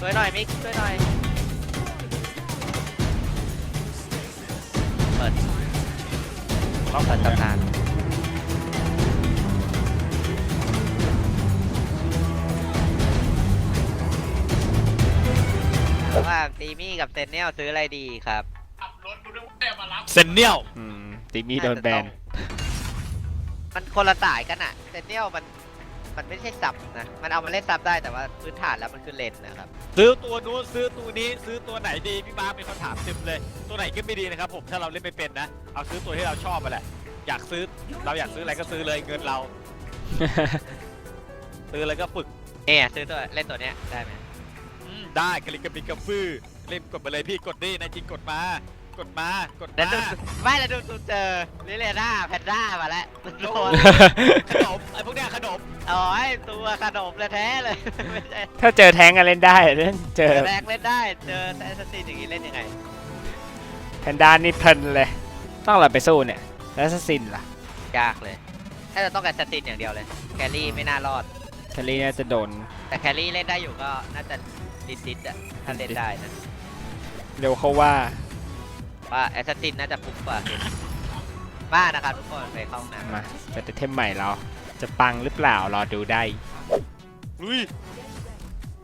ช่วยหน่อยมิกช่วยหน่อย เปิดล็อกเปิดตำนานว่าตีมี่กับเซนเนลซื้ออะไรดีครับเซนเนียล อืมติมี่โดนแบน มันคนละสายกันอะเซนเนลมัน มันไม่ใช่ซับนะ มันเอามาเล่นซับได้แต่ว่าพื้นฐานแล้วมันคือเลนนะครับ ซื้อตัวนู้นซื้อตัวนี้ซื้อตัวไหนดีพี่มาร์คเป็นคำถามเต็มเลย ตัวไหนก็ไม่ดีนะครับผมถ้าเราเล่นไม่เป็นนะ เอาซื้อตัวที่เราชอบไปแหละ อยากซื้อเราอยากซื้ออะไรก็ซื้อเลยเงินเรา ซื้ออะไรก็ฝึกเนี่ยซื้อตัวเล่นตัวเนี้ยได้ไหมอืมได้กะลิกกระปิกกระฟื้อเล่นกดไปเลยพี่กดดินายจริงกดมา กดมากดแล้วมาดูไม่แล้วดูดูเจอลิเลน่าแพนด้ามาแล้วโดนขนมไอ้พวกเนี้ยขนมโอ้ยตัวขนมเลยแท้เลยไม่ใช่ถ้าเจอแทงกันเล่นได้เล่นเจอแรกเล่นได้เจอแอสซัสซินอย่างนี้เล่นยังไงแพนด้านี่เพลินเลย ต้องเราไปสู้เนี่ยแล้วซินล่ะยากเลยถ้าจะต้องแอสซัสซินอย่างเดียวเลยแครี่ไม่น่ารอดแคลรี่น่าจะโดน แต่แครี่เล่นได้อยู่ก็น่าจะดิดดิดๆอะถ้าเล่นได้นะเร็วเขาว่า ว่าแอสซัสซินน่าจะปุ๊บกว่าบ้านะครับทุกคนไปเข้าห้องน้ำมาจะเทมใหม่เราจะปังหรือเปล่ารอดูได้ลุย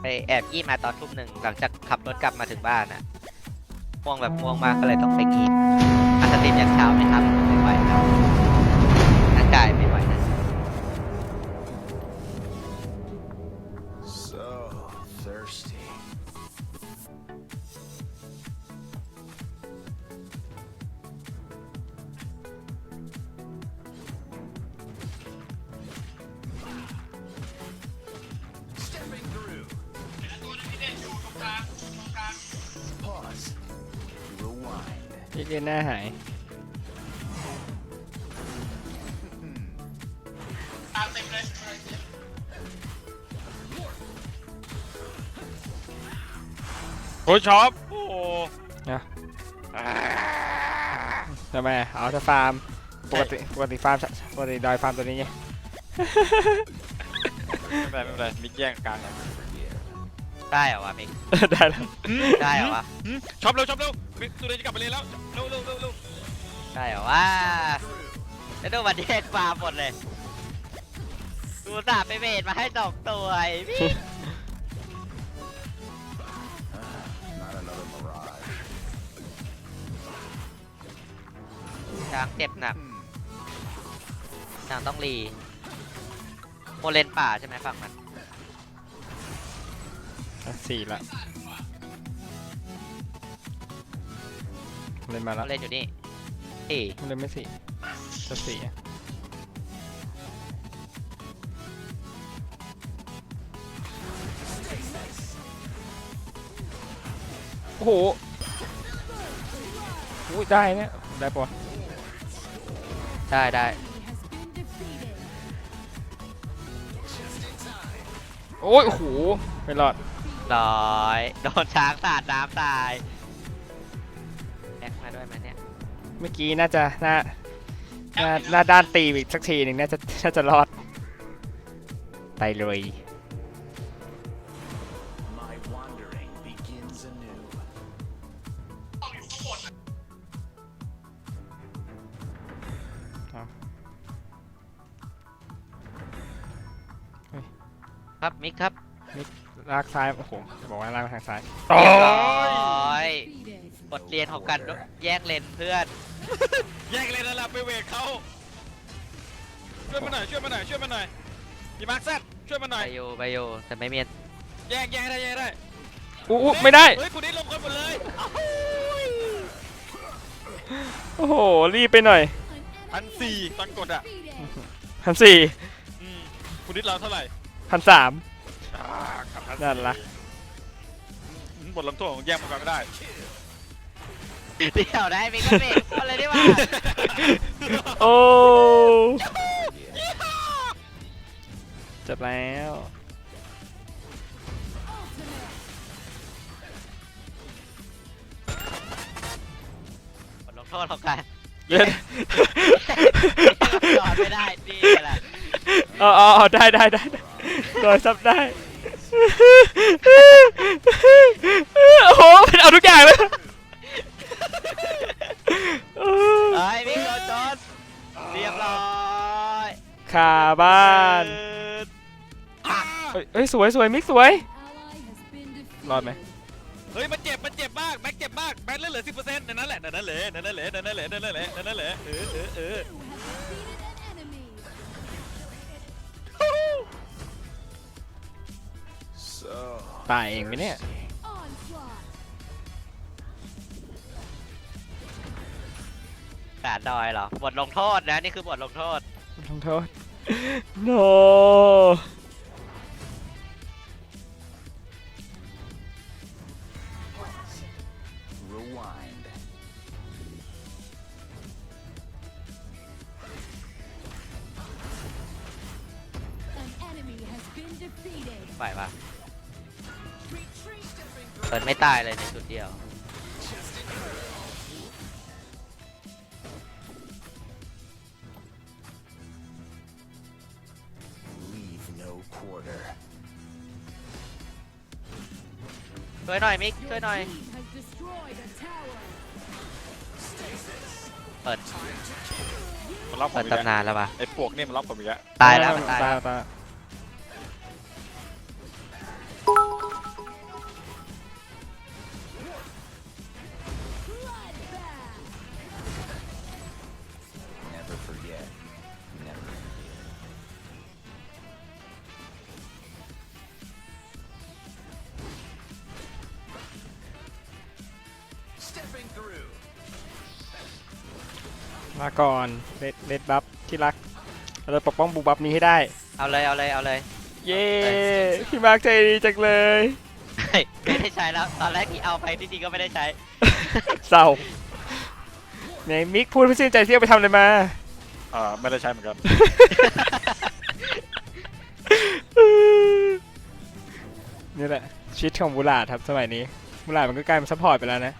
ไปแอบยี่มาตอนทุ่มหนึ่งหลังจากขับรถกลับมาถึงบ้านอะม่วงแบบม่วงมากก็เลยต้องไปกินอาสตินยันเช้าไหมครับไม่ไหวครับร่างกายไม่ไหวนะ So thirsty. เลียนหน้าหายโอ้ยช็อปโอ้โหทำไมเอาถ้าฟาร์ม ปกติปกติฟาร์มปกติดอยฟาร์มตัวนี้ไง ไม่เป็นไรไม่เป็นไรมิกแย่งกลางนะ ได้เหรอวะมิก ได้แล้วได้เหรอวะหืมช็อปเร็วช็อปเร็วมิกตัวเดียวจะกลับไปเรียนแล้วเร็วเร็วเร็วเร็วได้เหรอวะแล้วดูวันเดทฟาร์มหมดเลยดูสาห์ไปเวทมาให้สองตัวไอ้พี่ Not another mirage. ช้างเจ็บหนักช้างต้องรีโมเลนป่าใช่ไหมฝั่งมันอะ สี่ละเล่นมาโมแล้วเลนอยู่นี่สี่เล่นไม่สี่จะสี่อะโอ้โหอุ้ยได้เนี่ย ได้ปะวะได้ได้โอ้ยโอ้โหไม่รอด ร้อยโดนช้างสาดน้ำตายแอคมาด้วยไหมเนี่ยเมื่อกี้น่าจะหน้าหน้าหน้าด้านตีอีกสักทีหนึ่งน่าจะน่าจะรอดไปเลย My wandering begins anew. ครับมิกครับ ลากซ้ายโอ้โหจะบอกว่าลากมาทางซ้ายเรียบร้อยบทเรียนของการแยกเลนเพื่อน แย่งเลยนั่นแหละไปเวทเขาช่วยมาหน่อยช่วยมาหน่อยช่วยมาหน่อยพี่มาร์คแซดช่วยมาหน่ไปอยอยู่ไปอยู่แต่ไม่มีแย่งแย่งได้แย่งได้อู้อู้ไม่ได้เฮ้ยคุณนี่ลงคนหมดเลยโอ้โหรีบไปหน่อยพันสี่ตอนกดอะพันสี่อืมคุณนิดเราเท่าไหร่พันสาม อ่าครับพันนั่นละอืมบทลงโทษของแย่งมังกรไม่ได้เดี๋ยวได้มิกก็เบรกคนเลยดีกว่าโอ้จบแล้วบทลงโทษของการเล่นสอนไม่ได้นี่แหละเอ๋อาได้ได้ได้ได้ โอ้โหมันเอาทุกอย่างเลยไอ้วิ่ก็จอดเรียบร้อยขาบ้านเฮ้ยสวยสวยมิกสวย รอดไหมเฮ้ยมันเจ็บมันเจ็บมากแม็กเจ็บมากแม็กเลือเหลือสิบเปอร์เซ็นต์ในนั่นแหละนั่นแหละนั่นแหละนั่นแหละนั่นแหละนั่นแหละเออเออเออ ตายเองไหมเนี่ย การดอยเหรอบทลงโทษนะนี่คือบทลงโทษ ลงโทษโน rewind. ไหวปะ เปิดไม่ตายเลยในจุดเดียว Leave no quarter. ช่วยหน่อยมิกช่วยหน่อย เปิดมันล็อกผเปิมดอีกแล้วตำนานแล้วปะไอ้พวกนี่มันล็อกผมอีกแล้วตายแล้วมันตายแล้วตาย มาก่อนเลดเลดบัฟที่รักเราจะปกป้องบูบัฟนี้ให้ได้ เอาเลยเอาเลยเอาเลย เย้พี่มาร์คใจดีจังเลย เฮ้ยไม่ได้ใช้แล้ว ตอนแรกที่เอาไปที่จริงก็ไม่ได้ใช้ เศร้าไหนมิกพูดเพื่อชื่นใจที่เอาไปทำอะไรมา อ่าไม่ได้ใช้เหมือนกัน นี่แหละชีวิตของบูลาดครับสมัยนี้บูลาดมันก็กลายเป็นซัพพอร์ตไปแล้วนะ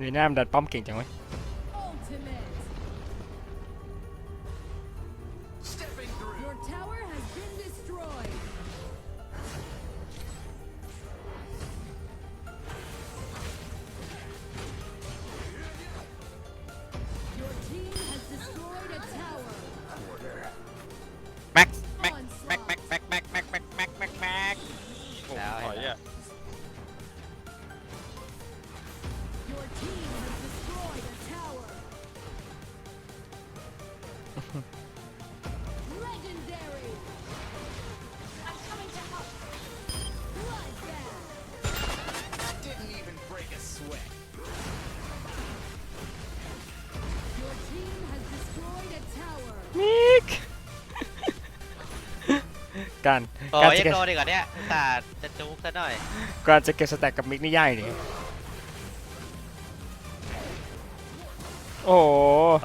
นีหน้ามัดัดป้อมเก่งจังเว้ย การโอ้การยจะยังเก็บโดนอีกเหรอเนี่ยอุตส่าห์จะจุกซะหน่อยการจะเก็บสแต็กกับมิกนี่ยากนี่โอ้โห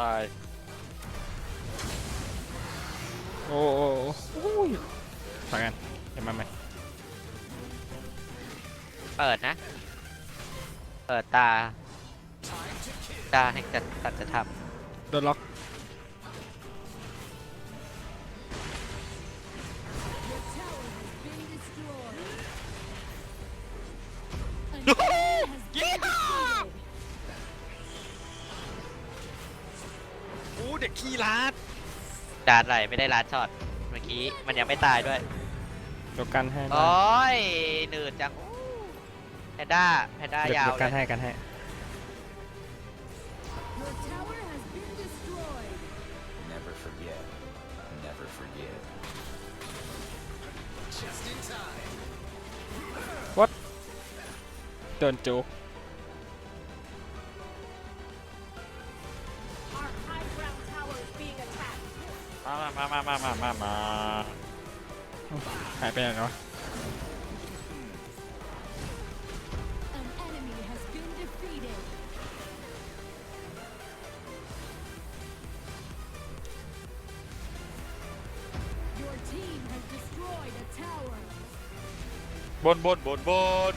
ตายโอ้โหโอ้ยมากันเดี๋ยวมาไหมเปิดนะ เปิดตา ตาให้จัดตัดจะทโดนล็อก จานไหลไม่ได้ลาดช็อตเมื่อกี้มันยังไม่ตายด้วย เดี๋ยวกันให้โอ้ยหนืดจังแพนด้าแพนด้าเดี๋ยวยาวเดี๋ยวกันเลยให้กันให้ Your tower has been destroyed. Never forget. Never forget. Just in time. โดนจุก มามามามามามามา หายไปไหนเนาะ An enemy has been defeated. Your team has destroyed a tower. บนบนบนบน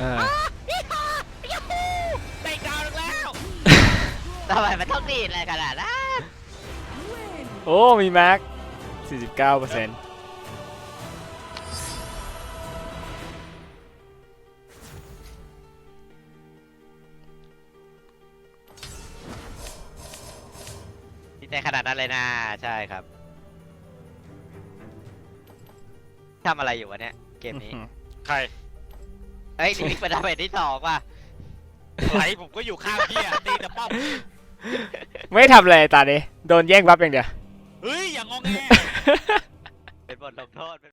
เออได้ดาวแล้วทำไมมันต้องดีดอะไรขนาดนั้น Win. โอ้มีแม็ก49เปอร์เซ็นต์ดีใจขนาดนั้นเลยนะ ใช่ครับทำอะไรอยู่วะเนี่ย เกมนี้ ใคร เฮ้ยนี่เป็นดาเมจที่สองว่ะไหลผมก็อยู่ข้างพี่อะตีแต่ป้อมไม่ทำอะไรตานี้โดนแย่งบัฟอย่างเดียว เฮ้ยอย่างงอแง เป็นบทลงโทษ